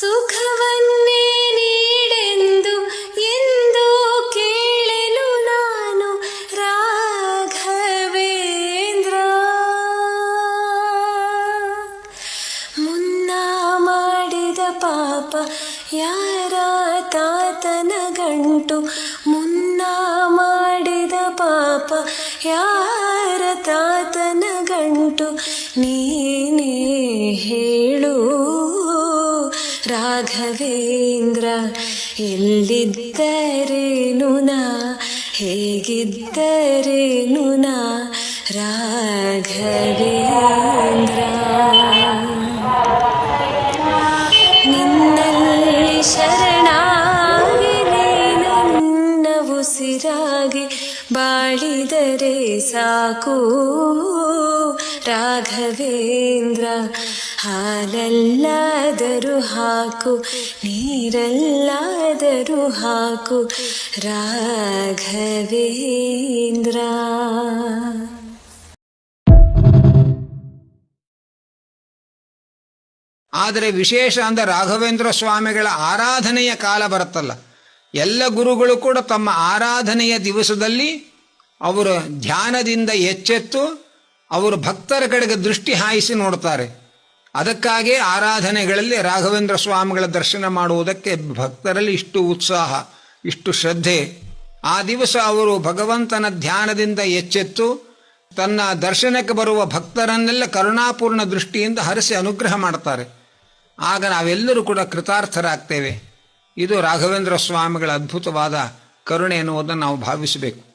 ಸುಖವನ್ನೇ ನೀಡೆಂದು ಎಂದು ಕೇಳೆನು ನಾನು ರಾಘವೇಂದ್ರ. ಮುನ್ನ ಮಾಡಿದ ಪಾಪ ಯಾರ ತಾತನ ಗಂಟು ಮುನ್ನ ಮಾಡಿದ ಪಾಪ ಯಾರ ತಾತನ ಗಂಟು ನೀನೇ ಹೇಳು ರಾಘವೇಂದ್ರ ಎಲ್ಲಿದ್ದರೇನು ನಾ? ಹೇಗಿದ್ದರೇನು ನಾ? ರಾಘವೇಂದ್ರ ನಿನ್ನಲ್ಲಿ ಶರಣಾಗಿ ನನ್ನ ಬಾಳಿದರೆ ಸಾಕು. ರಾಘವೇಂದ್ರ ಹಾಲಲ್ಲಾದರೂ ಹಾಕು, ನೀರಲ್ಲಾದರೂ ಹಾಕು, ರಾಘವೇಂದ್ರ. ಆದರೆ ವಿಶೇಷ ಅಂದ ರಾಘವೇಂದ್ರ ಸ್ವಾಮಿಗಳ ಆರಾಧನೆಯ ಕಾಲ ಬರುತ್ತಲ್ಲ, ಎಲ್ಲ ಗುರುಗಳು ಕೂಡ ತಮ್ಮ ಆರಾಧನೆಯ ದಿವಸದಲ್ಲಿ ಅವರು ಧ್ಯಾನದಿಂದ ಎಚ್ಚೆತ್ತು, ಅವರು ಭಕ್ತರ ಕಡೆಗೆ ದೃಷ್ಟಿ ಹಾಯಿಸಿ ನೋಡ್ತಾರೆ. ಅದಕ್ಕಾಗೇ ಆರಾಧನೆಗಳಲ್ಲಿ ರಾಘವೇಂದ್ರ ಸ್ವಾಮಿಗಳ ದರ್ಶನ ಮಾಡುವುದಕ್ಕೆ ಭಕ್ತರಲ್ಲಿ ಇಷ್ಟು ಉತ್ಸಾಹ, ಇಷ್ಟು ಶ್ರದ್ಧೆ. ಆ ದಿವಸ ಅವರು ಭಗವಂತನ ಧ್ಯಾನದಿಂದ ಎಚ್ಚೆತ್ತು, ತನ್ನ ದರ್ಶನಕ್ಕೆ ಬರುವ ಭಕ್ತರನ್ನೆಲ್ಲ ಕರುಣಾಪೂರ್ಣ ದೃಷ್ಟಿಯಿಂದ ಹರಿಸಿ ಅನುಗ್ರಹ ಮಾಡ್ತಾರೆ. ಆಗ ನಾವೆಲ್ಲರೂ ಕೂಡ ಕೃತಾರ್ಥರಾಗ್ತೇವೆ. ಇದು ರಾಘವೇಂದ್ರ ಸ್ವಾಮಿಗಳ ಅದ್ಭುತವಾದ ಕರುಣೆ ಎನ್ನುವುದನ್ನು ನಾವು ಭಾವಿಸಬೇಕು.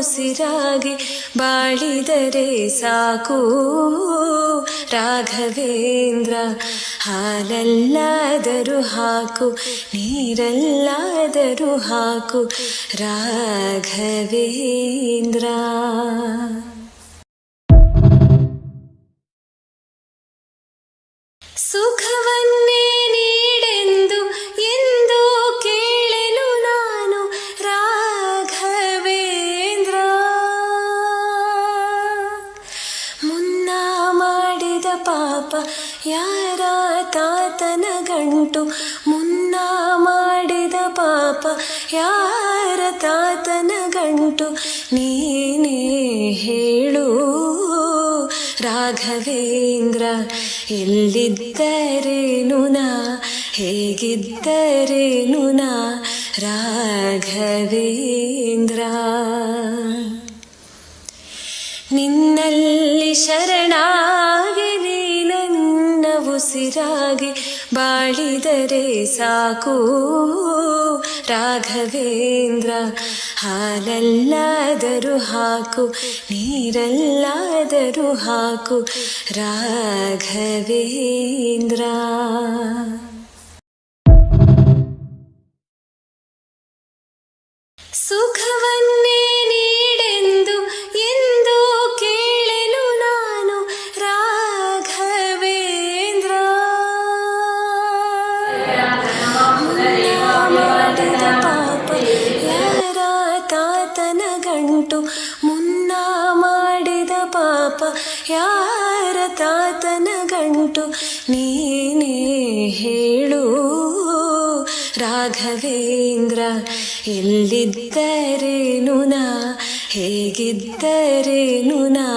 ಉಸಿರಾಗಿ ಬಾಳಿದರೆ ಸಾಕು. ರಾಘವೇಂದ್ರ ಹಾಲಲ್ಲಾದರೂ ಹಾಕು ನೀರಲ್ಲಾದರೂ ಹಾಕು. ರಾಘವೇಂದ್ರ. ಗಂಟು ಮುನ್ನ ಮಾಡಿದ ಪಾಪ ಯಾರ ತಾತನ ಗಂಟು? ನೀನೇ ಹೇಳು, ರಾಘವೇಂದ್ರ, ಎಲ್ಲಿದ್ದರೇನು ನಾ? ಹೇಗಿದ್ದರೇನು ನಾ? ರಾಘವೇಂದ್ರ. ನಿನ್ನಲ್ಲಿ ನನ್ನ ಉಸಿರಾಗಿ ಬಾಳಿದರೆ ಸಾಕು. ರಾಘವೇಂದ್ರ ಹಾಲಲ್ಲಾದರೂ ಹಾಕು ನೀರಲ್ಲಾದರೂ ಹಾಕು. ರಾಘವೇಂದ್ರ ಪಾಪ ಯಾರ ತಾತನ ಗಂಟು ನೀನೇ ಹೇಳು. ರಾಘವೇಂದ್ರ, ಎಲ್ಲಿದ್ದರೇನು ನಾ? ಹೇಗಿದ್ದರೇನು ನಾ?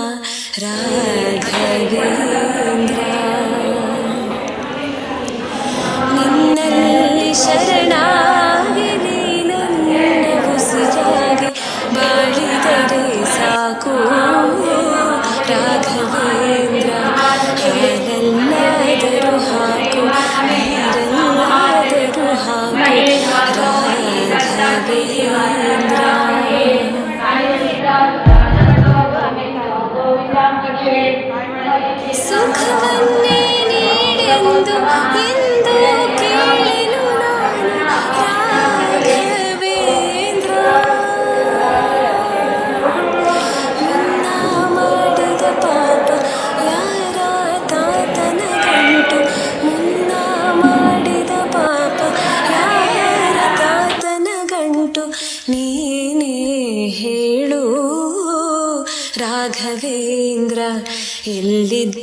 ರಾಘವೇಂದ್ರ, ನಿನ್ನಲ್ಲಿ ಶರಣಾಗಿ ನೀ ನನ್ನ ಉಸಿರಾಗಿ ಬಾಳಿದರೆ ಹೇಳು ರಾಘವೇಂದ್ರ ಎಲ್ಲಿದ್ದರೇನು ನಾ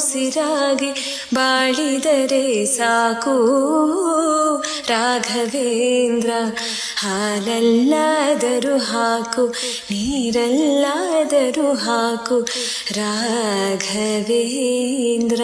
ಉಸಿರಾಗಿ ಬಾಳಿದರೆ ಸಾಕು. ರಾಘವೇಂದ್ರ ಹಾಲಲ್ಲಾದರೂ ಹಾಕು ನೀರಲ್ಲಾದರೂ ಹಾಕು. ರಾಘವೇಂದ್ರ